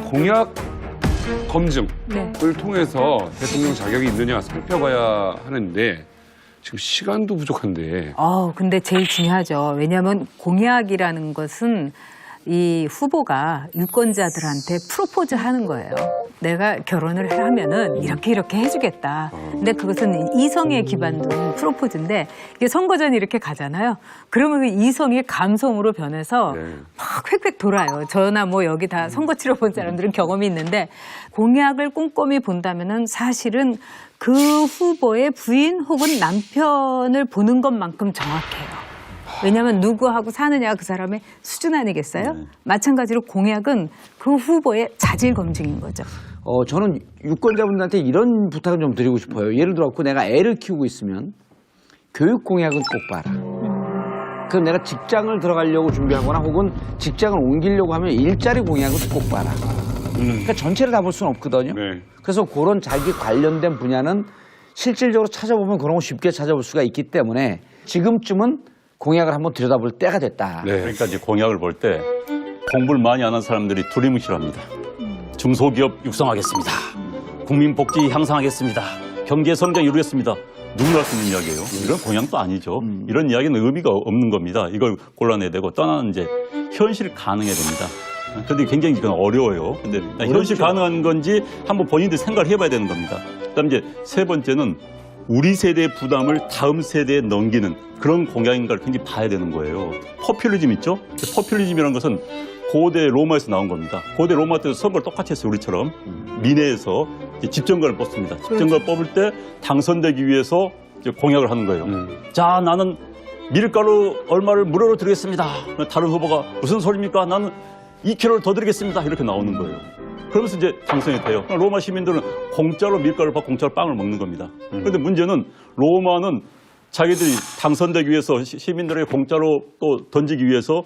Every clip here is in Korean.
공약 검증을 네. 통해서 대통령 자격이 있느냐 살펴봐야 하는데 지금 시간도 부족한데 어, 근데 제일 중요하죠. 왜냐하면 공약이라는 것은 이 후보가 유권자들한테 프로포즈 하는 거예요. 내가 결혼을 하면은 이렇게 이렇게 해주겠다. 근데 그것은 이성에 기반된 프로포즈인데 이게 선거 전 이렇게 가잖아요. 그러면 그 이성이 감성으로 변해서 네. 막 획획 돌아요. 저나 뭐 여기 다 선거 치러 본 사람들은 경험이 있는데 공약을 꼼꼼히 본다면은 사실은 그 후보의 부인 혹은 남편을 보는 것만큼 정확해요. 왜냐하면 누구하고 사느냐 그 사람의 수준 아니겠어요? 마찬가지로 공약은 그 후보의 자질 검증인 거죠. 어, 저는 유권자분들한테 이런 부탁을 좀 드리고 싶어요. 예를 들어 갖고 내가 애를 키우고 있으면 교육 공약은 꼭 봐라. 그럼 내가 직장을 들어가려고 준비하거나 혹은 직장을 옮기려고 하면 일자리 공약은 꼭 봐라. 그러니까 전체를 다 볼 수는 없거든요. 네. 그래서 그런 자기 관련된 분야는 실질적으로 찾아보면 그런 거 쉽게 찾아볼 수가 있기 때문에 지금쯤은 공약을 한번 들여다볼 때가 됐다. 네. 그러니까 이제 공약을 볼 때 공부를 많이 안 한 사람들이 두리뭉실 합니다. 중소기업 육성하겠습니다. 국민복지 향상하겠습니다. 경제 성장 이루겠습니다. 누구나 쓰는 이야기예요. 이런 공약도 아니죠. 이런 이야기는 의미가 없는 겁니다. 이걸 골라내야 되고 떠나는 이제 현실 가능해야 됩니다. 그런데 굉장히 그건 어려워요. 근데 현실 가능한 건지 한번 본인들 생각을 해봐야 되는 겁니다. 그다음 이제 세 번째는 우리 세대의 부담을 다음 세대에 넘기는 그런 공약인가를 굉장히 봐야 되는 거예요. 포퓰리즘 있죠? 포퓰리즘이라는 것은 고대 로마에서 나온 겁니다. 고대 로마 때도 선거를 똑같이 했어요, 우리처럼. 이제 집정관을 뽑습니다. 집정관을 뽑을 때 당선되기 위해서 공약을 하는 거예요. 음. 자, 나는 밀가루 얼마를 무료로 드리겠습니다. 다른 후보가 무슨 소리입니까? 나는 2kg를 더 드리겠습니다. 이렇게 나오는 거예요. 그러면서 이제 당선이 돼요. 로마 시민들은 공짜로 밀가루를 받고 공짜로 빵을 먹는 겁니다. 그런데 문제는 로마는 자기들이 당선되기 위해서 시- 시민들에게 공짜로 또 던지기 위해서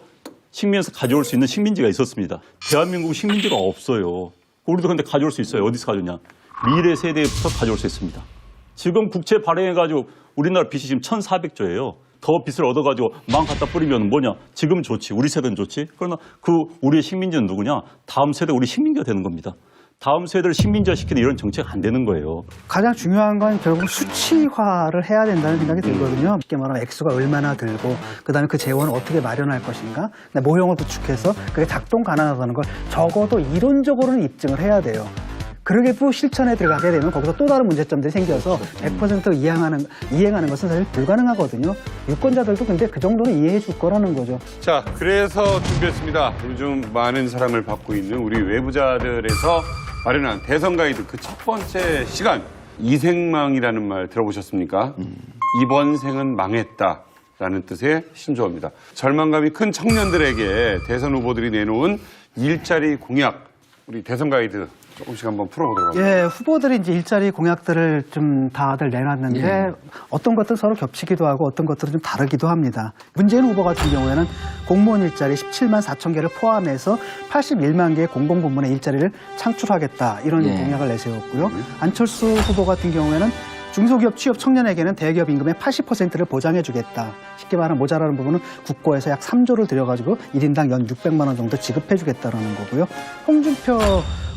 식민에서 가져올 수 있는 식민지가 있었습니다. 대한민국 식민지가 없어요. 우리도 근데 가져올 수 있어요. 어디서 가져오냐? 미래 세대부터 가져올 수 있습니다. 지금 국채 발행해가지고 우리나라 빚이 지금 1,400조예요. 더 빚을 얻어가지고 망 갖다 뿌리면 뭐냐? 지금 좋지. 우리 세대는 좋지. 그러나 그 우리의 식민지는 누구냐? 다음 세대 우리 식민지가 되는 겁니다. 다음 세대를 식민지화 시키는 이런 정책 안 되는 거예요. 가장 중요한 건 결국 수치화를 해야 된다는 생각이 들거든요. 쉽게 말하면 액수가 얼마나 들고 그다음에 그 재원을 어떻게 마련할 것인가, 모형을 구축해서 그게 작동 가능하다는 걸 적어도 이론적으로는 입증을 해야 돼요. 그러게 또 실천에 들어가게 되면 거기서 또 다른 문제점들이 생겨서 100% 이행하는, 이행하는 것은 사실 불가능하거든요. 유권자들도 근데 그 정도는 이해해 줄 거라는 거죠. 자, 그래서 준비했습니다. 요즘 많은 사랑을 받고 있는 우리 외부자들에서 마련한 대선 가이드 그 첫 번째 시간 이생망이라는 말 들어보셨습니까? 이번 생은 망했다. 라는 뜻의 신조어입니다. 절망감이 큰 청년들에게 대선 후보들이 내놓은 일자리 공약, 우리 대선 가이드 조금씩 한번 풀어보도록 하겠습니다. 예, 후보들이 이제 일자리 공약들을 좀 다들 내놨는데 어떤 것들은 서로 겹치기도 하고 어떤 것들은 좀 다르기도 합니다. 문재인 후보 같은 경우에는 공무원 일자리 17만 4천 개를 포함해서 81만 개의 공공부문의 일자리를 창출하겠다 이런 예. 공약을 내세웠고요. 안철수 후보 같은 경우에는 중소기업 취업 청년에게는 대기업 임금의 80%를 보장해주겠다. 쉽게 말하면 모자라는 부분은 국고에서 약 3조를 들여가지고 1인당 연 600만 원 정도 지급해주겠다라는 거고요. 홍준표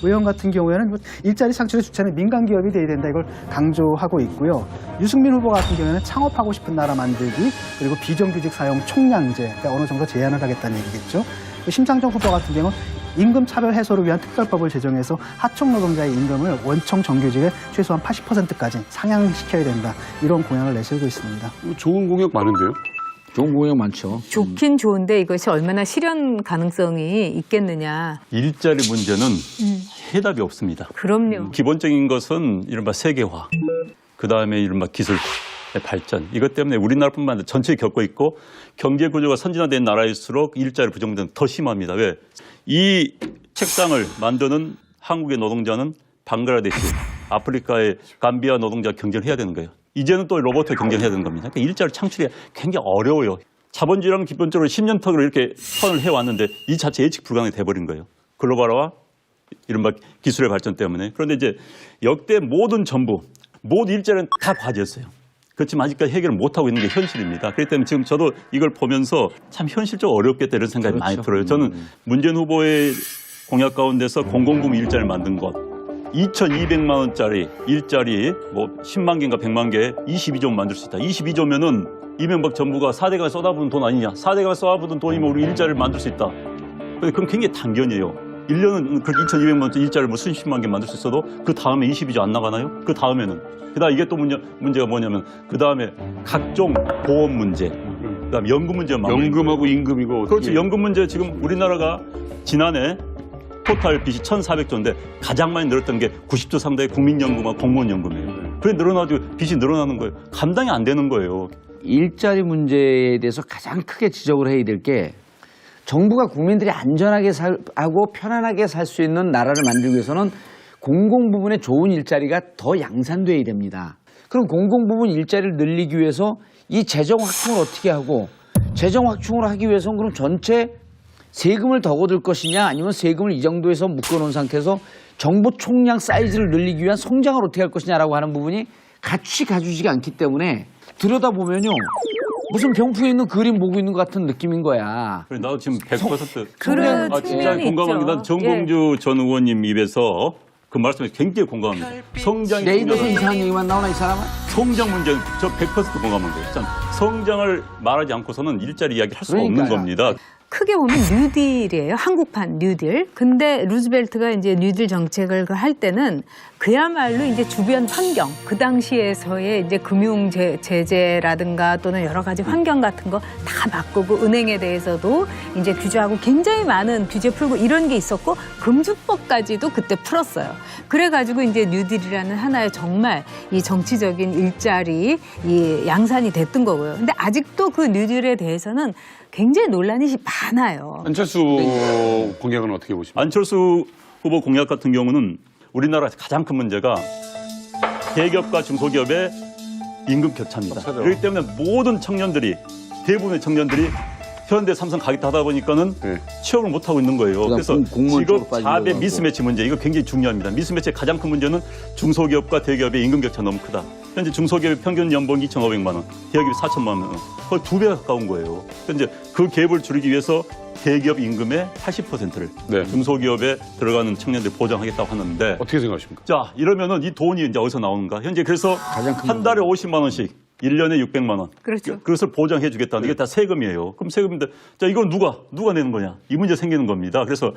의원 같은 경우에는 뭐 일자리 창출의 주체는 민간 기업이 돼야 된다 이걸 강조하고 있고요. 유승민 후보 같은 경우에는 창업하고 싶은 나라 만들기 그리고 비정규직 사용 총량제 그러니까 어느 정도 제한을 하겠다는 얘기겠죠. 심상정 후보 같은 경우는 임금 차별 해소를 위한 특별법을 제정해서 하청 노동자의 임금을 원청 정규직의 최소한 80%까지 상향시켜야 된다 이런 공약을 내세우고 있습니다. 뭐 좋은 공약 많은데요? 좋은 공약 많죠. 좋긴 좋은데 이것이 얼마나 실현 가능성이 있겠느냐. 일자리 문제는 해답이 없습니다. 그럼요. 기본적인 것은 이른바 세계화, 그 다음에 이른바 기술의 발전. 이것 때문에 우리나라뿐만 아니라 전체에 겪고 있고 경제 구조가 선진화된 나라일수록 일자리 부정부는 더 심합니다. 왜? 이 책상을 만드는 한국의 노동자는 방글라데시, 아프리카의 감비아 노동자 경쟁을 해야 되는 거예요. 이제는 또 로봇과 경쟁해야 되는 겁니다. 그러니까 일자리 창출이 굉장히 어려워요. 자본주의랑 기본적으로 10년 턱으로 이렇게 선을 해왔는데 이 자체 예측 불가능이 돼버린 거예요. 글로벌화와 이른바 기술의 발전 때문에. 그런데 이제 역대 모든 정부, 모든 일자리는 다 과제였어요. 그렇지만 아직까지 해결을 못하고 있는 게 현실입니다. 그렇기 때문에 지금 저도 이걸 보면서 참 현실적으로 어렵겠다 이런 생각이 많이 들어요. 저는 문재인 후보의 공약 가운데서 공공부문 일자리를 만든 것 2,200만 원짜리 일자리 뭐 10만 개인가 100만 개 22조 만들 수 있다. 22조면은 이명박 정부가 4대강 쏟아부은 돈 아니냐. 4대강 쏟아부은 돈이면 우리 일자리를 만들 수 있다. 그럼 굉장히 단견이에요. 1년은 그 2,200만 원짜리 일자리를 뭐 수십만 개 만들 수 있어도 그 다음에 22조 안 나가나요? 그 다음에는. 그 다음 이게 또 문제, 문제가 뭐냐면 그 다음에 각종 보험 문제, 그 다음에 연금 많아요. 연금하고 임금이고 그렇죠. 어떻게- 연금 문제 지금 우리나라가 지난해 토탈 빚이 1,400조인데 가장 많이 늘었던 게 90조 상당의 국민연금과 공무원연금이에요. 그래 늘어나지고 빚이 늘어나는 거예요. 감당이 안 되는 거예요. 일자리 문제에 대해서 가장 크게 지적을 해야 될 게 정부가 국민들이 안전하게 살고 편안하게 살 수 있는 나라를 만들기 위해서는 공공부문의 좋은 일자리가 더 양산돼야 됩니다. 그럼 공공부문 일자리를 늘리기 위해서 이 재정 확충을 어떻게 하고 재정 확충을 하기 위해서는 그럼 전체 세금을 더 거둘 것이냐 아니면 세금을 이 정도에서 묶어놓은 상태에서 정부 총량 사이즈를 늘리기 위한 성장을 어떻게 할 것이냐라고 하는 부분이 같이 가주지가 않기 때문에 들여다보면요 무슨 병풍에 있는 그림 보고 있는 것 같은 느낌인 거야. 그래, 나도 지금 100% 그런 아, 진짜 측면이 공감합니다. 있죠. 정봉주 전 의원님 입에서 그 말씀에 굉장히 공감합니다. 성장이 내 입에서 중요하다. 이상한 얘기만 나오나 이 사람은? 성장 문제는 저 100% 공감한 거예요. 참, 성장을 말하지 않고서는 일자리 이야기 할 수가 없는 그러니까요. 겁니다. 크게 보면 뉴딜이에요. 한국판 뉴딜. 근데 루즈벨트가 이제 뉴딜 정책을 그할 때는 그야말로 이제 주변 환경, 그 당시에서의 이제 금융 제- 제재라든가 또는 여러 가지 환경 같은 거 다 바꾸고 은행에 대해서도 이제 규제하고 굉장히 많은 규제 풀고 이런 게 있었고 금주법까지도 그때 풀었어요. 그래가지고 이제 뉴딜이라는 하나의 정말 이 정치적인 일자리 이 양산이 됐던 거고요. 근데 아직도 그 뉴딜에 대해서는 굉장히 논란이 많아요. 안철수 공약은 어떻게 보십니까? 안철수 후보 공약 같은 경우는 우리나라 가장 큰 문제가 대기업과 중소기업의 임금 격차입니다. 그렇기 때문에 모든 청년들이 대부분의 청년들이 현대 삼성 가겠다 하다 보니까는 네. 취업을 못 하고 있는 거예요. 그래서 직업 자배. 미스매치 문제 이거 굉장히 중요합니다. 미스매치의 가장 큰 문제는 중소기업과 대기업의 임금 격차 너무 크다. 현재 중소기업의 평균 연봉이 2,500만 원, 대기업이 4천만 원, 거의 두 배가 가까운 거예요. 그래서 이제 그 갭을 줄이기 위해서 대기업 임금의 80%를 네. 중소기업에 들어가는 청년들 보장하겠다고 하는데 어떻게 생각하십니까? 자 이러면은 이 돈이 이제 어디서 나오는가? 현재 그래서 한 달에 50만 원씩 1년에 600만 원. 그렇죠. 그것을 보장해 주겠다는 게다 세금이에요. 그럼 세금인데 자 이건 누가 누가 내는 거냐? 이 문제 생기는 겁니다. 그래서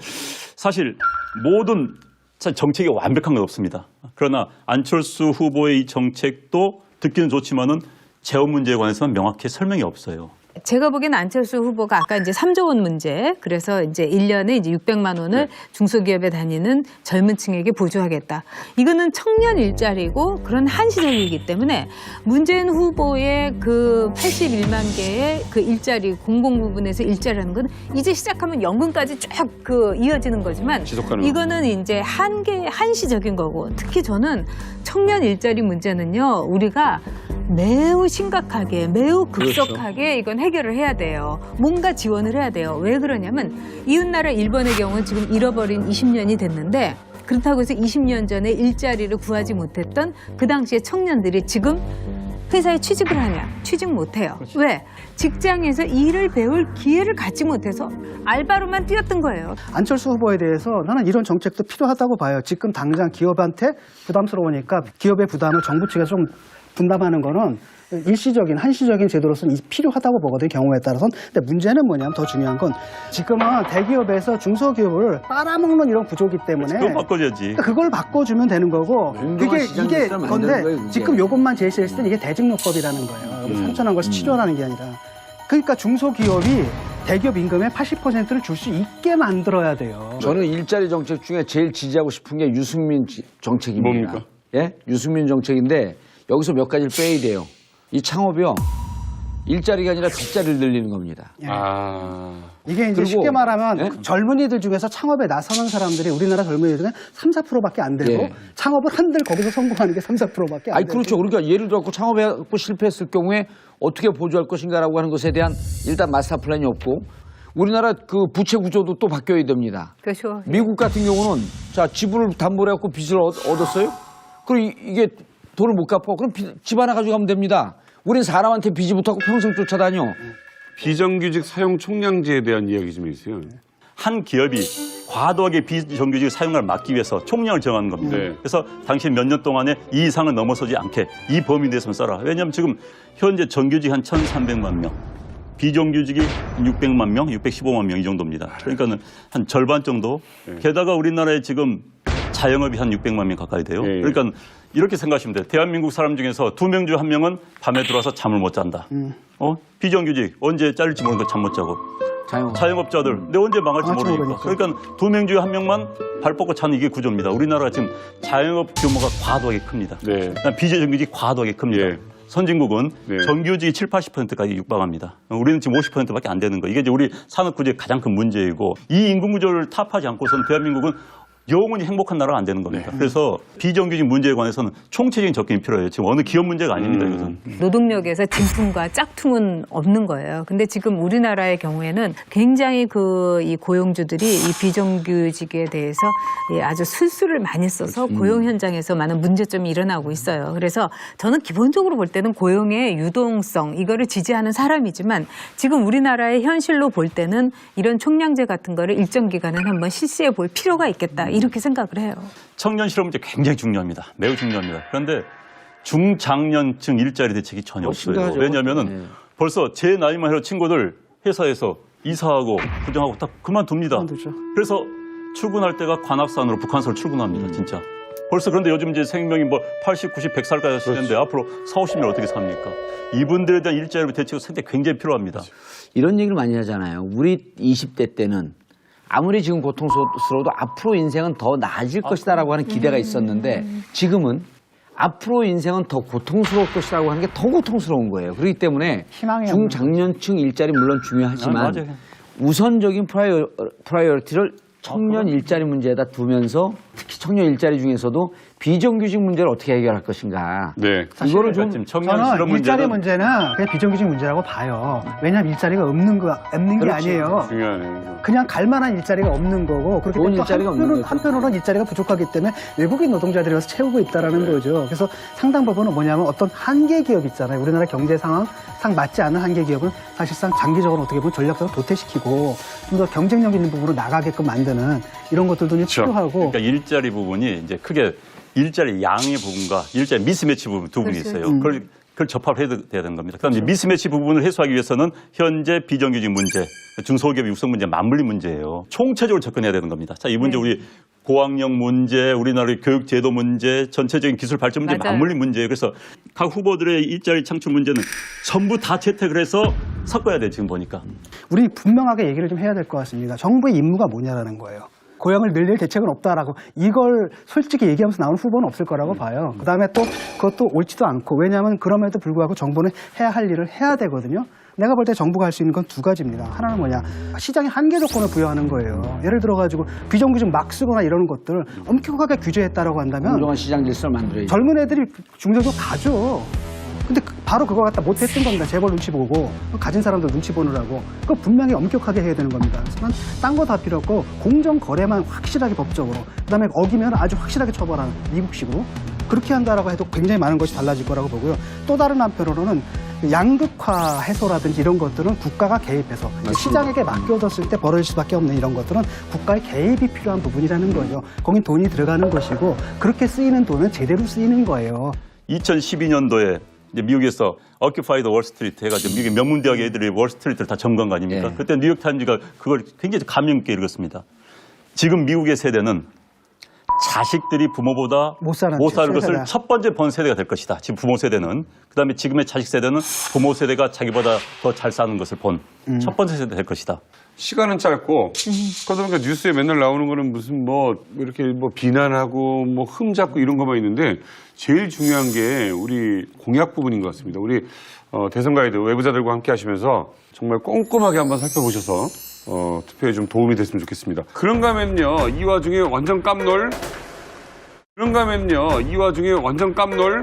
사실 모든 참 정책이 완벽한 건 없습니다. 그러나 안철수 후보의 이 정책도 듣기는 좋지만은 재원 문제에 관해서는 명확히 설명이 없어요. 제가 보기엔 안철수 후보가 아까 이제 3조 원 문제 그래서 이제 1년에 이제 600만 원을 중소기업에 다니는 젊은 층에게 보조하겠다. 이거는 청년 일자리고 그런 한시적이기 때문에 문재인 후보의 그 81만 개의 그 일자리 공공 부분에서 일자리라는 건 이제 시작하면 연금까지 쭉그 이어지는 거지만. 이거는 이제 한계 한시적인 거고 특히 저는 청년 일자리 문제는요 우리가 매우 심각하게 매우 급속하게 이건 해결을 해야 돼요. 뭔가 지원을 해야 돼요. 왜 그러냐면 이웃나라 일본의 경우는 지금 잃어버린 20년이 됐는데 그렇다고 해서 20년 전에 일자리를 구하지 못했던 그 당시에 청년들이 지금 회사에 취직을 하냐? 취직 못해요. 왜? 직장에서 일을 배울 기회를 갖지 못해서 알바로만 뛰었던 거예요. 안철수 후보에 대해서 나는 이런 정책도 필요하다고 봐요. 지금 당장 기업한테 부담스러우니까 기업의 부담을 정부 측에서 좀 분담하는 거는 일시적인 한시적인 제도로서는 이- 필요하다고 보거든요. 경우에 따라서는. 근데 문제는 뭐냐면 더 중요한 건 지금은 대기업에서 중소기업을 빨아먹는 이런 구조기 때문에 그거 바꿔줘야지. 그러니까 그걸 바꿔주면 되는 거고 그게 이게 건데 거예요. 지금 요것만 제시했을 때 이게 대증요법이라는 거예요. 산천한 것을 치료하는 게 아니라 그러니까 중소기업이 대기업 임금의 80%를 줄 수 있게 만들어야 돼요. 저는 일자리 정책 중에 제일 지지하고 싶은 게 유승민 지- 정책입니다. 뭡니까? 예? 유승민 정책인데 여기서 몇 가지를 빼야 돼요. 이 창업이요. 일자리가 아니라 빚자리를 늘리는 겁니다. 아. 이게 이제 그리고- 쉽게 말하면 예? 젊은이들 중에서 창업에 나서는 사람들이 우리나라 젊은이들 중에 3, 4%밖에 안 되고 예. 창업을 한들 거기서 성공하는 게 3, 4%밖에 안 아니 되고 그렇죠. 그러니까 예를 들어 갖고 창업해갖고 실패했을 경우에 어떻게 보조할 것인가라고 하는 것에 대한 일단 마스터 플랜이 없고 우리나라 그 부채 구조도 또 바뀌어야 됩니다. 그렇죠. 미국 같은 경우는 자 지분을 담보로 해갖고 빚을 얻- 얻었어요. 그럼 이- 이게 돈을 못 갚아. 그럼 빚- 집 하나 가지고 가면 됩니다. 우린 사람한테 빚이 붙었고 평생 쫓아다녀. 비정규직 사용 총량제에 대한 이야기 좀 해주세요. 한 기업이 과도하게 비정규직을 사용을 막기 위해서 총량을 정하는 겁니다. 네. 그래서 당신 몇 년 동안에 이 이상을 넘어서지 않게 이 범위 내에서만 써라. 왜냐하면 지금 현재 정규직 한 1,300만 명, 비정규직이 600만 명, 615만 명 이 정도입니다. 그러니까는 한 절반 정도. 네. 게다가 우리나라에 지금 자영업이 한 600만 명 가까이 돼요. 예, 예. 그러니까 이렇게 생각하시면 돼요. 대한민국 사람 중에서 두 명 중 한 명은 밤에 들어와서 잠을 못 잔다. 어? 비정규직 언제 잘릴지 모르는데 잠못 자고. 자영업. 자영업자들 내 언제 망할지 망할지 모르니까. 모르니까. 그러니까 두 명 중에 한 명만 발 뻗고 자는 이게 구조입니다. 우리나라가 지금 자영업 규모가 과도하게 큽니다. 네. 비정규직이 과도하게 큽니다. 예. 선진국은 네. 정규직이 7, 80%까지 육박합니다. 우리는 지금 50%밖에 안 되는 거예요. 이게 이제 우리 산업 구조의 가장 큰 문제이고 이 인구 구조를 타파하지 않고선 대한민국은 영원히 행복한 나라가 안 되는 겁니다. 그래서 비정규직 문제에 관해서는 총체적인 접근이 필요해요. 지금 어느 기업 문제가 아닙니다. 이것은. 노동력에서 진품과 짝퉁은 없는 거예요. 근데 지금 우리나라의 경우에는 굉장히 그 이 고용주들이 이 비정규직에 대해서 이 아주 술수를 많이 써서 고용 현장에서 많은 문제점이 일어나고 있어요. 그래서 저는 기본적으로 볼 때는 고용의 유동성 이거를 지지하는 사람이지만 지금 우리나라의 현실로 볼 때는 이런 총량제 같은 거를 일정 기간은 한번 실시해 볼 필요가 있겠다 이렇게 생각을 해요. 청년 실업 문제 굉장히 중요합니다. 매우 중요합니다. 그런데 중장년층 일자리 대책이 전혀 어, 없어요. 왜냐하면은 네. 벌써 제 나이만 해도 친구들 회사에서 이사하고 부정하고 다 그만둡니다. 그만두죠. 그래서 출근할 때가 관악산으로 북한서로 출근합니다. 진짜. 벌써 그런데 요즘 이제 생명이 뭐 80, 90, 100살까지 하시는데 앞으로 4, 50년 어떻게 삽니까? 이분들에 대한 일자리 대책이 상당히 굉장히 필요합니다. 이런 얘기를 많이 하잖아요. 우리 20대 때는 아무리 지금 고통스러워도 앞으로 인생은 더 나아질 것이다라고 하는 기대가 있었는데 지금은 앞으로 인생은 더 고통스러울 것이라고 하는 게 더 고통스러운 거예요. 그렇기 때문에 중장년층 일자리 물론 중요하지만 아. 우선적인 프라이어, 프라이어리티를 청년 일자리 문제에다 두면서 특히 청년 일자리 중에서도 비정규직 문제를 어떻게 해결할 것인가. 네. 이거를 좀 지금 청년 저는 실업 일자리 문제는 문제는 그냥 비정규직 문제라고 봐요. 왜냐하면 일자리가 없는 거 없는 게 그렇지. 아니에요. 중요하네. 그냥 갈 만한 일자리가 없는 거고 때문에 또 일자리가 없는 한편으로. 한편으로는 일자리가 부족하기 때문에 외국인 노동자들이 와서 채우고 있다라는 네. 거죠. 그래서 상당 부분은 뭐냐면 어떤 한계 기업 있잖아요. 우리나라 경제 상황 상 맞지 않는 한계 기업은 사실상 장기적으로 어떻게 보면 전략적으로 도태시키고 좀 더 경쟁력 있는 부분으로 나가게끔 만드는 이런 것들도 이제 필요하고 그러니까 일자리 부분이 이제 크게 일자리 양의 부분과 일자리 미스매치 부분 두 분이 그렇죠. 있어요. 그걸, 그걸 접합을 해야 되는 겁니다. 그다음에 이제 미스매치 부분을 해소하기 위해서는 현재 비정규직 문제, 중소기업 육성 문제, 맞물림 문제예요. 총체적으로 접근해야 되는 겁니다. 자, 이 문제 네. 우리 고학력 문제, 우리나라의 교육 제도 문제, 전체적인 기술 발전 문제, 맞아요. 맞물림 문제예요. 그래서 각 후보들의 일자리 창출 문제는 전부 다 채택을 해서 섞어야 돼 지금 보니까. 우리 분명하게 얘기를 좀 해야 될 것 같습니다. 정부의 임무가 뭐냐라는 거예요. 고용을 늘릴 대책은 없다라고 이걸 솔직히 얘기하면서 나오는 후보는 없을 거라고 봐요. 그다음에 또 그것도 옳지도 않고 왜냐하면 그럼에도 불구하고 정부는 해야 할 일을 해야 되거든요. 내가 볼 때 정부가 할 수 있는 건 두 가지입니다. 하나는 뭐냐 시장에 한계 조건을 부여하는 거예요. 예를 들어 가지고 비정규직 막 쓰거나 이러는 것들 엄격하게 규제했다라고 한다면 공정한 시장 질서를 만들어야죠. 젊은 애들이 중소기업 가죠. 근데 그- 바로 그거 갖다 못했던 겁니다. 재벌 눈치 보고 가진 사람들 눈치 보느라고 그거 분명히 엄격하게 해야 되는 겁니다. 하지만 딴 거 다 필요 없고 공정 거래만 확실하게 법적으로 그다음에 어기면 아주 확실하게 처벌하는 미국식으로 그렇게 한다라고 해도 굉장히 많은 것이 달라질 거라고 보고요. 또 다른 한편으로는 양극화 해소라든지 이런 것들은 국가가 개입해서 시장에게 맡겨뒀을 때 벌어질 수밖에 없는 이런 것들은 국가의 개입이 필요한 부분이라는 거죠. 거긴 돈이 들어가는 것이고 그렇게 쓰이는 돈은 제대로 쓰이는 거예요. 2012년도에 이제 미국에서 어큐파이드 월스트리트 해가지고 미국의 명문 대학 애들이 월스트리트를 다 점거한 거 아닙니까? 예. 그때 뉴욕 타임즈가 그걸 굉장히 감명 깊게 읽었습니다. 지금 미국의 세대는 자식들이 부모보다 못 사는 살 세대다. 것을 첫 번째 본 세대가 될 것이다. 지금 부모 세대는 그다음에 지금의 자식 세대는 부모 세대가 자기보다 더 잘 사는 것을 본 첫 번째 세대 될 것이다. 시간은 짧고 그러다 보니까 뉴스에 맨날 나오는 거는 무슨 뭐 이렇게 뭐 비난하고 뭐 흠잡고 이런 것만 있는데 제일 중요한 게 우리 공약 부분인 것 같습니다. 우리 어, 대선 가이드 외부자들과 함께 하시면서 정말 꼼꼼하게 한번 살펴보셔서 어, 투표에 좀 도움이 됐으면 좋겠습니다. 그런가 하면요 이 와중에 완전 깜놀 그런가 하면요 이 와중에 완전 깜놀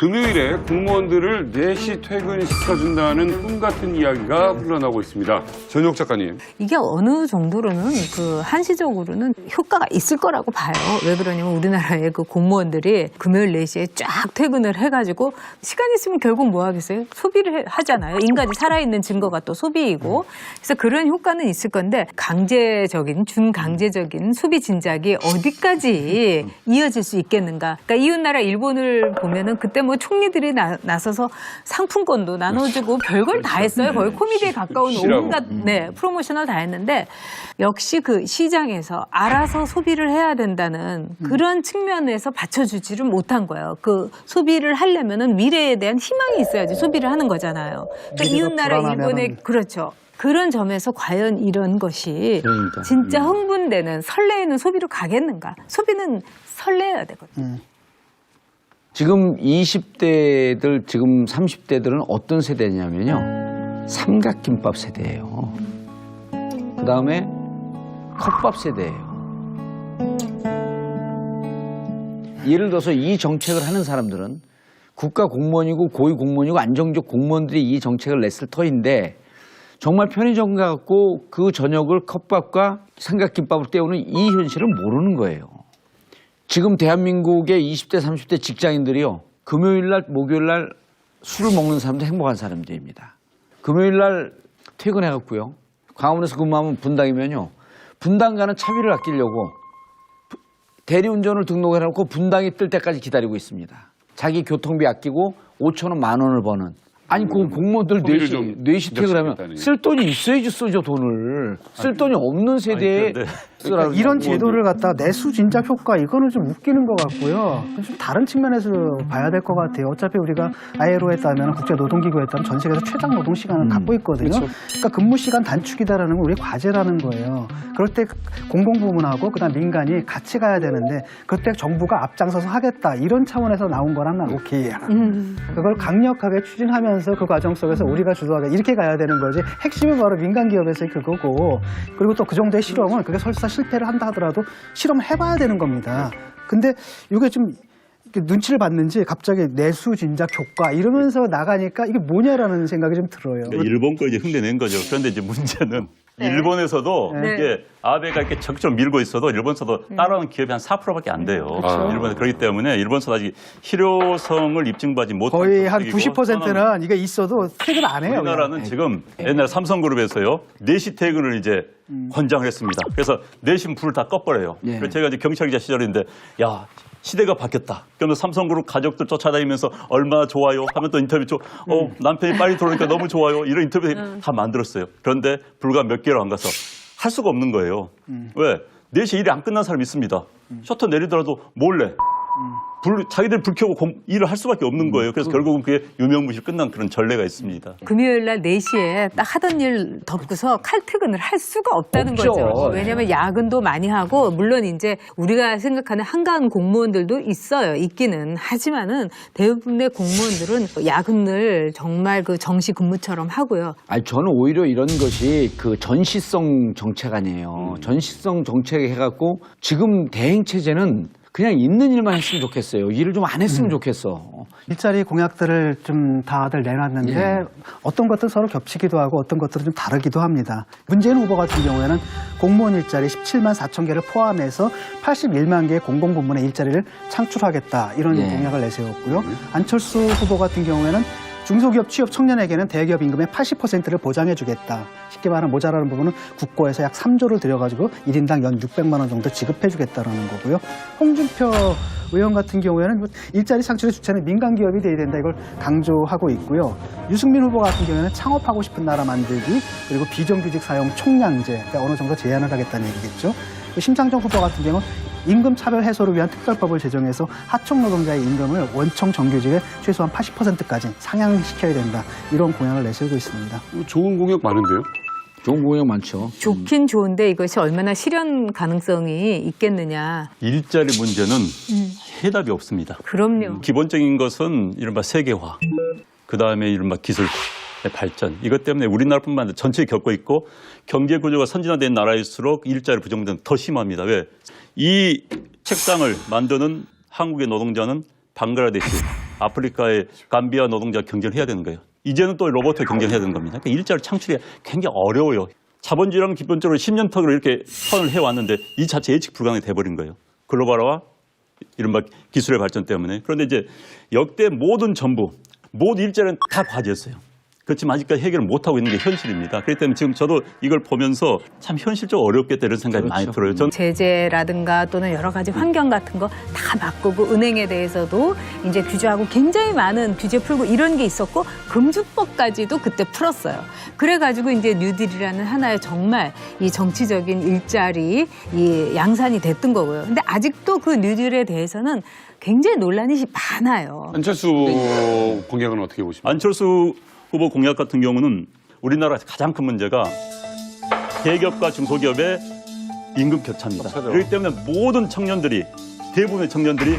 금요일에 공무원들을 4시 퇴근시켜준다는 꿈 같은 이야기가 흘러나오고 있습니다. 전혁 작가님. 이게 어느 정도로는 그 한시적으로는 효과가 있을 거라고 봐요. 왜 그러냐면 우리나라의 그 공무원들이 금요일 4시에 쫙 퇴근을 해가지고 시간 있으면 결국 뭐 하겠어요? 소비를 해- 하잖아요. 인간이 살아있는 증거가 또 소비이고. 그래서 그런 효과는 있을 건데 강제적인, 준강제적인 소비 진작이 어디까지 이어질 수 있겠는가. 그러니까 이웃나라 일본을 보면은 그때 뭐 총리들이 나, 나서서 상품권도 나눠주고 별걸 다 했어요. 거의 코미디에 가까운. 온갖 네, 프로모션을 다 했는데 역시 그 시장에서 알아서 소비를 해야 된다는 그런 측면에서 받쳐주지를 못한 거예요. 그 소비를 하려면은 미래에 대한 희망이 있어야지 소비를 하는 거잖아요. 그러니까 이웃나라 일본의 불안하면은- 그렇죠. 그런 점에서 과연 이런 것이. 진짜 흥분되는 설레이는 소비로 가겠는가? 소비는 설레야 되거든요. 지금 20대들, 지금 30대들은 어떤 세대냐면요. 삼각김밥 세대예요. 그 다음에 컵밥 세대예요. 예를 들어서 이 정책을 하는 사람들은 국가 공무원이고 고위 공무원이고 안정적 공무원들이 이 정책을 냈을 터인데 정말 편의점 가갖고 그 저녁을 컵밥과 삼각김밥을 때우는 이 현실을 모르는 거예요. 지금 대한민국의 20대, 30대 직장인들이요. 금요일 날, 목요일 날 술을 먹는 사람도 행복한 사람들입니다. 금요일 날 퇴근해 갖고요. 광화문에서 근무하면 분당이면요. 분당 가는 차비를 아끼려고 부- 대리운전을 등록해 놓고 분당이 뜰 때까지 기다리고 있습니다. 자기 교통비 아끼고 5천 원, 만 원을 버는. 아니, 그 공무원들 소비를 4시, 좀 4시 퇴근하면. 쓸 돈이 있어야지 쓰죠, 돈을. 쓸 돈이 없는 세대에 그런 데 쓰라는 이런. 제도를 갖다 내수 진작 효과 이거는 좀 웃기는 것 같고요. 좀 다른 측면에서 봐야 될 것 같아요. 어차피 우리가 ILO에 따면 국제 노동기구에 따면 전 세계에서 최장 노동 시간을 갖고 있거든요. 그러니까 근무 시간 단축이다라는 건 우리 과제라는 거예요. 그럴 때 공공부문하고 그다음 민간이 같이 가야 되는데 그때 정부가 앞장서서 하겠다 이런 차원에서 나온 거랑 난 오케이. 그걸 강력하게 추진하면서 그 과정 속에서 우리가 주도하게 이렇게 가야 되는 거지. 핵심은 바로 민간 기업에서의 그거고 그리고 또 그 정도의 실험은 그게 설사 실패를 한다 하더라도 실험을 해봐야 되는 겁니다. 근데 이게 좀 눈치를 봤는지 갑자기 내수 진작 효과 이러면서 나가니까 이게 뭐냐라는 생각이 좀 들어요. 그러니까 일본 거 이제 흉내낸 거죠. 그런데 이제 문제는 네. 일본에서도 네. 이게 아베가 이렇게 적극적으로 밀고 있어도 일본서도 따라오는 기업이 한 4%밖에 안 돼요. 그렇죠. 일본 그렇기 때문에 일본서 아직 실효성을 입증받지 못한 거의 한 정책이고 90%는 이게 있어도 퇴근 안 해요. 우리나라는 지금 옛날 삼성그룹에서요 4시 퇴근을 이제 권장을 했습니다. 그래서 4시면 불을 다 꺼버려요. 예. 그래서 제가 이제 경찰 기자 시절인데 야 시대가 바뀌었다. 그러면 삼성그룹 가족들 쫓아다니면서 얼마나 좋아요 하면 또 인터뷰 쪽 어, 남편이 빨리 들어오니까 너무 좋아요. 이런 인터뷰 다 만들었어요. 그런데 불과 몇 개월 안 가서 할 수가 없는 거예요. 왜? 4시 일이 안 끝난 사람이 있습니다. 셔터 내리더라도 몰래 불, 자기들 불 켜고 공- 일을 할 수밖에 없는 거예요. 그래서 결국은 그게 유명무실 끝난 그런 전례가 있습니다. 금요일 날 4시에 딱 하던 일 덮고서 칼퇴근을 할 수가 없다는 없죠. 거죠. 왜냐하면 야근도 많이 하고 물론 이제 우리가 생각하는 한가한 공무원들도 있어요. 있기는 하지만은 대부분의 공무원들은 야근을 정말 그 정시 근무처럼 하고요. 아니 저는 오히려 이런 것이 그 전시성 정책 아니에요. 음. 전시성 정책 해갖고 지금 대행 체제는 그냥 있는 일만 했으면 좋겠어요. 일을 좀 안 했으면 음. 좋겠어. 일자리 공약들을 좀 다들 내놨는데 예. 어떤 것들 서로 겹치기도 하고 어떤 것들은 좀 다르기도 합니다. 문재인 후보 같은 경우에는 공무원 일자리 17만 4천 개를 포함해서 81만 개의 공공부문의 일자리를 창출하겠다 이런 예. 공약을 내세웠고요. 안철수 후보 같은 경우에는 중소기업 취업 청년에게는 대기업 임금의 80%를 보장해 주겠다. 쉽게 말하면 모자라는 부분은 국고에서 약 3조를 들여가지고 1인당 연 600만 원 정도 지급해 주겠다라는 거고요. 홍준표 의원 같은 경우에는 뭐 일자리 창출의 주체는 민간 기업이 돼야 된다 이걸 강조하고 있고요. 유승민 후보 같은 경우에는 창업하고 싶은 나라 만들기 그리고 비정규직 사용 총량제 그러니까 어느 정도 제한을 하겠다는 얘기겠죠. 심상정 후보 같은 경우는 임금 차별 해소를 위한 특별법을 제정해서 하청 노동자의 임금을 원청 정규직의 최소한 80%까지 상향시켜야 된다 이런 공약을 내세우고 있습니다. 좋은 공약 많은데요? 좋은 공약 많죠. 좋긴 좋은데 이것이 얼마나 실현 가능성이 있겠느냐. 일자리 문제는 해답이 없습니다. 그럼요. 기본적인 것은 이른바 세계화, 그 다음에 이른바 기술 발전. 이것 때문에 우리나라뿐만 아니라 전체에 겪고 있고 경제 구조가 선진화된 나라일수록 일자리 부정부는 더 심합니다. 왜? 이 책상을 만드는 한국의 노동자는 방글라데시, 아프리카의 감비아 노동자 경쟁을 해야 되는 거예요. 이제는 또 로봇과 경쟁해야 되는 겁니다. 그러니까 일자리 창출이 굉장히 어려워요. 자본주의랑 기본적으로 10년 턱으로 이렇게 선을 해왔는데 이 자체 예측 불가능이 돼버린 거예요. 글로벌화와 이른바 기술의 발전 때문에. 그런데 이제 역대 모든 정부, 모든 일자리는 다 과제였어요. 그렇지만 아직까지 해결을 못하고 있는 게 현실입니다. 그렇기 때문에 지금 저도 이걸 보면서 참 현실적으로 어렵겠다 이런 생각이 많이 들어요. 전 제재라든가 또는 여러 가지 환경 같은 거 다 바꾸고 은행에 대해서도 이제 규제하고 굉장히 많은 규제 풀고 이런 게 있었고 금주법까지도 그때 풀었어요. 그래가지고 이제 뉴딜이라는 하나의 정말 이 정치적인 일자리 이 양산이 됐던 거고요. 근데 아직도 그 뉴딜에 대해서는 굉장히 논란이 많아요. 안철수 공약은 어떻게 보십니까? 안철수 후보 공약 같은 경우는 우리나라 가장 큰 문제가 대기업과 중소기업의 임금 격차입니다. 격차죠. 그렇기 때문에 모든 청년들이 대부분의 청년들이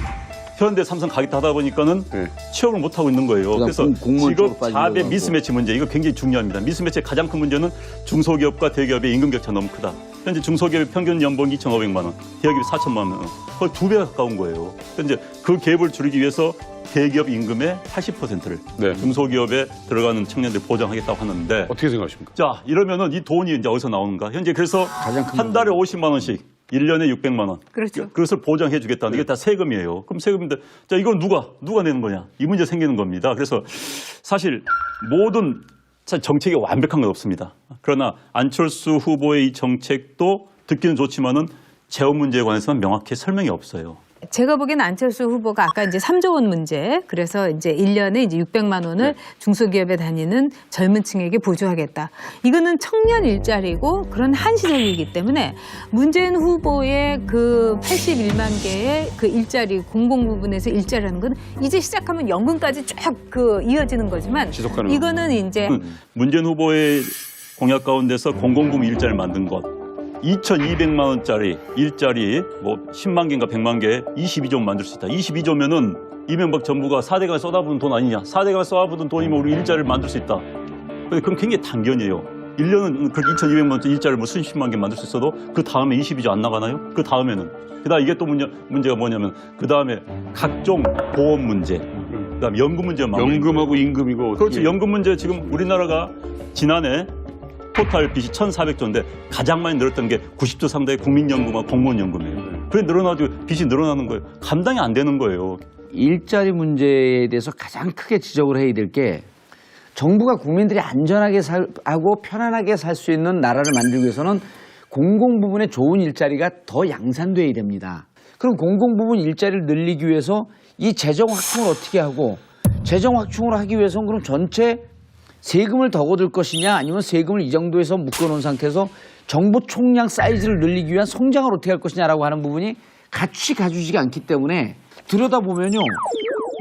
현대 삼성 가겠다 하다 보니까는 네. 취업을 못 하고 있는 거예요. 그래서 직업 자배. 미스매치 문제 이거 굉장히 중요합니다. 미스매치의 가장 큰 문제는 중소기업과 대기업의 임금 격차 너무 크다. 현재 중소기업의 평균 연봉 2,500만 원, 대기업이 4천만 원, 거의 두 배가 가까운 거예요. 현재 그 갭을 줄이기 위해서 대기업 임금의 80%를 네. 중소기업에 들어가는 청년들 보장하겠다고 하는데 어떻게 생각하십니까? 자 이러면은 이 돈이 이제 어디서 나오는가? 현재 그래서 가장 큰한 달에 50만 원씩 1년에 600만 원. 그렇죠. 그것을 보장해 주겠다는 이게 다 세금이에요. 그럼 세금인데 자 이건 누가 누가 내는 거냐? 이 문제 생기는 겁니다. 그래서 사실 모든 자, 정책이 완벽한 건 없습니다. 그러나 안철수 후보의 이 정책도 듣기는 좋지만은 재원 문제에 관해서는 명확히 설명이 없어요. 제가 보기엔 안철수 후보가 아까 이제 3조 원 문제, 그래서 이제 1년에 이제 600만 원을 중소기업에 다니는 젊은 층에게 보조하겠다. 이거는 청년 일자리고 그런 한시적이기 때문에 문재인 후보의 그 81만 개의 그 일자리, 공공 부분에서 일자리라는 건 이제 시작하면 연금까지 쭉그 이어지는 거지만 지속 가능한. 이거는 이제 문재인 후보의 공약 가운데서 공공부문 일자리를 만든 것. 2,200만 원짜리 일자리 뭐 10만 개인가 100만 개 22조 만들 수 있다. 22조면은 이명박 정부가 4대강 쏟아부은 돈 아니냐. 4대강 쏟아부은 돈이면 우리 일자리를 만들 수 있다. 근데 그럼 굉장히 단견이에요. 1년은 그렇게 2,200만 원짜리 일자리를 뭐 수십만 개 만들 수 있어도 그 다음에 22조 안 나가나요? 그 다음에는. 그다음 이게 또 문제, 문제가 뭐냐면 그 다음에 각종 보험 문제, 그다음 연금 문제가 마무리. 연금하고 임금이고 그렇죠. 연금 문제 지금 우리나라가 지난해 토탈 빚이 1,400조인데 가장 많이 늘었던 게 90조 상당의 국민연금과 공무원연금이에요. 그게 늘어나도 빚이 늘어나는 거예요. 감당이 안 되는 거예요. 일자리 문제에 대해서 가장 크게 지적을 해야 될 게 정부가 국민들이 안전하게 살고 편안하게 살 수 있는 나라를 만들기 위해서는 공공 부분의 좋은 일자리가 더 양산돼야 됩니다. 그럼 공공 부분 일자리를 늘리기 위해서 이 재정 확충을 어떻게 하고 재정 확충을 하기 위해서는 그럼 전체 세금을 더 거둘 것이냐 아니면 세금을 이 정도에서 묶어놓은 상태에서 정부 총량 사이즈를 늘리기 위한 성장을 어떻게 할 것이냐라고 하는 부분이 같이 가주지가 않기 때문에 들여다보면요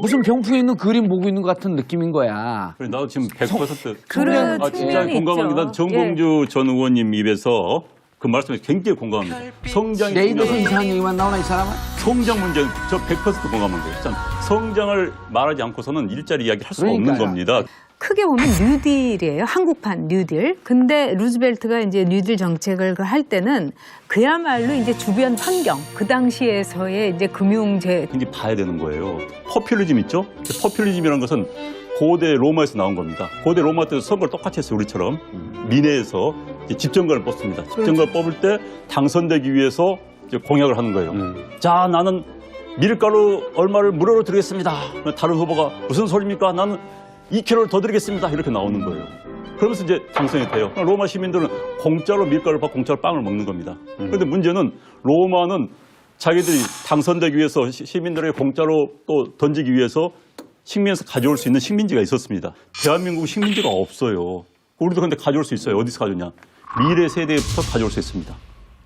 무슨 병풍에 있는 그림 보고 있는 것 같은 느낌인 거야. 그래서 나도 지금 100% 그런 아, 진짜 공감합니다. 있죠. 정봉주 전 의원님 입에서 그 말씀에 굉장히 공감합니다. 성장이 내 입에서. 이상한 얘기만 나오나 이 사람은? 성장 문제는 저 100% 공감한 거예요. 참 성장을 말하지 않고서는 일자리 이야기 할 수가 없는 그러니까요. 겁니다. 크게 보면 뉴딜이에요. 한국판 뉴딜. 근데 루즈벨트가 이제 뉴딜 정책을 그할 때는 그야말로 이제 주변 환경, 그 당시에서의 이제 금융제 굉장히 봐야 되는 거예요. 포퓰리즘 있죠? 그 포퓰리즘이라는 것은 고대 로마에서 나온 겁니다. 고대 로마 때도 선거를 똑같이 했어요, 우리처럼. 민회에서 이제 집정관을 뽑습니다. 집정관을 뽑을 때 당선되기 위해서 이제 공약을 하는 거예요. 음. 자, 나는 밀가루 얼마를 무료로 드리겠습니다. 다른 후보가 무슨 소리입니까? 나는 2kg를 더 드리겠습니다. 이렇게 나오는 거예요. 그러면서 이제 당선이 돼요. 로마 시민들은 공짜로 밀가루를 받고 공짜로 빵을 먹는 겁니다. 그런데 문제는 로마는 자기들이 당선되기 위해서 시- 시민들에게 공짜로 또 던지기 위해서 식민에서 가져올 수 있는 식민지가 있었습니다. 대한민국 식민지가 없어요. 우리도 근데 가져올 수 있어요. 어디서 가져오냐? 미래 세대부터 가져올 수 있습니다.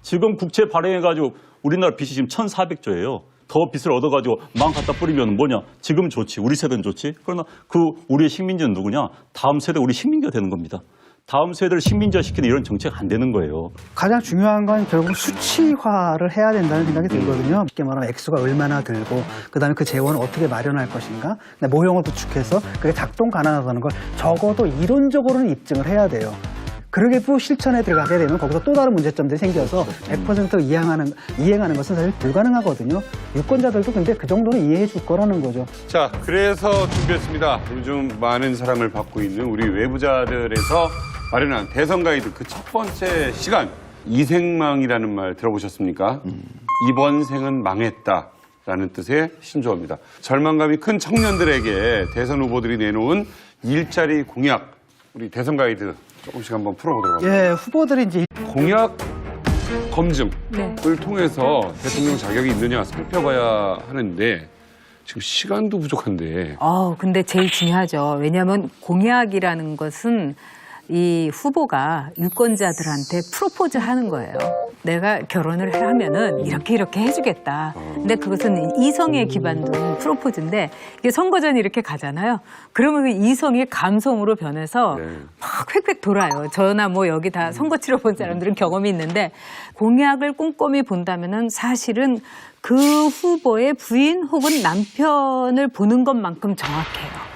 지금 국채 발행해가지고 우리나라 빚이 지금 1,400조예요. 더 빚을 얻어가지고 망 갖다 뿌리면 뭐냐? 지금 좋지. 우리 세대는 좋지. 그러나 그 우리의 식민지는 누구냐? 다음 세대 우리 식민지가 되는 겁니다. 다음 세대를 식민지화 시키는 이런 정책 안 되는 거예요. 가장 중요한 건 결국 수치화를 해야 된다는 생각이 들거든요. 쉽게 말하면 액수가 얼마나 들고 그다음에 그 재원을 어떻게 마련할 것인가 모형을 구축해서 그게 작동 가능하다는 걸 적어도 이론적으로는 입증을 해야 돼요. 그러게도 실천에 들어가게 되면 거기서 또 다른 문제점들이 생겨서 100% 이행하는, 이행하는 것은 사실 불가능하거든요. 유권자들도 근데 그 정도는 이해해 줄 거라는 거죠. 자, 그래서 준비했습니다. 요즘 많은 사랑을 받고 있는 우리 외부자들에서 마련한 대선 가이드 그 첫 번째 시간. 이생망이라는 말 들어보셨습니까? 이번 생은 망했다. 라는 뜻의 신조어입니다. 절망감이 큰 청년들에게 대선 후보들이 내놓은 일자리 공약, 우리 대선 가이드 조금씩 한번 풀어보도록 하겠습니다. 예, 후보들이 이제 공약 검증을 네. 통해서 대통령 자격이 있느냐 살펴봐야 하는데 지금 시간도 부족한데 어, 근데 제일 중요하죠. 왜냐하면 공약이라는 것은 이 후보가 유권자들한테 프로포즈 하는 거예요. 내가 결혼을 하면은 이렇게 이렇게 해주겠다. 근데 그것은 이성에 기반된 프로포즈인데 이게 선거 전에 이렇게 가잖아요. 그러면 그 이성이 감성으로 변해서 네. 막 획획 돌아요. 저나 뭐 여기 다 선거 치러 본 사람들은 경험이 있는데 공약을 꼼꼼히 본다면은 사실은 그 후보의 부인 혹은 남편을 보는 것만큼 정확해요.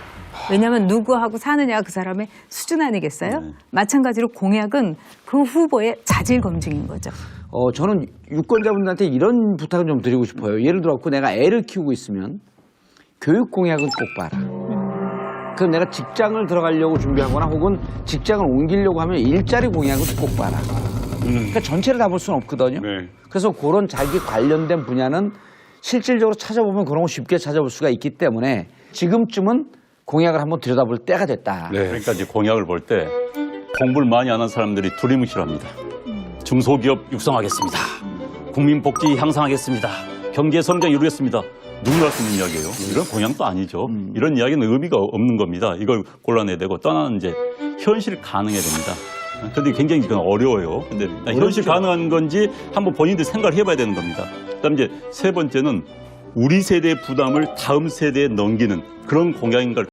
왜냐하면 누구하고 사느냐 그 사람의 수준 아니겠어요? 마찬가지로 공약은 그 후보의 자질 검증인 거죠. 어, 저는 유권자분들한테 이런 부탁을 좀 드리고 싶어요. 예를 들어 갖고 내가 애를 키우고 있으면 교육 공약은 꼭 봐라. 그럼 내가 직장을 들어가려고 준비하거나 혹은 직장을 옮기려고 하면 일자리 공약은 꼭 봐라. 그러니까 전체를 다 볼 수는 없거든요. 네. 그래서 그런 자기 관련된 분야는 실질적으로 찾아보면 그런 거 쉽게 찾아볼 수가 있기 때문에 지금쯤은 공약을 한번 들여다볼 때가 됐다. 네. 그러니까 이제 공약을 볼 때 공부를 많이 안 한 사람들이 두리뭉실 합니다. 중소기업 육성하겠습니다. 국민복지 향상하겠습니다. 경제 성장 이루겠습니다. 누구나 쓰는 이야기예요. 이런 공약도 아니죠. 이런 이야기는 의미가 없는 겁니다. 이걸 골라내야 되고 떠나는 이제 현실 가능해야 됩니다. 그런데 굉장히 그건 어려워요. 근데 현실 가능한 건지 한번 본인들 생각을 해봐야 되는 겁니다. 그다음 이제 세 번째는 우리 세대의 부담을 다음 세대에 넘기는 그런 공약인가를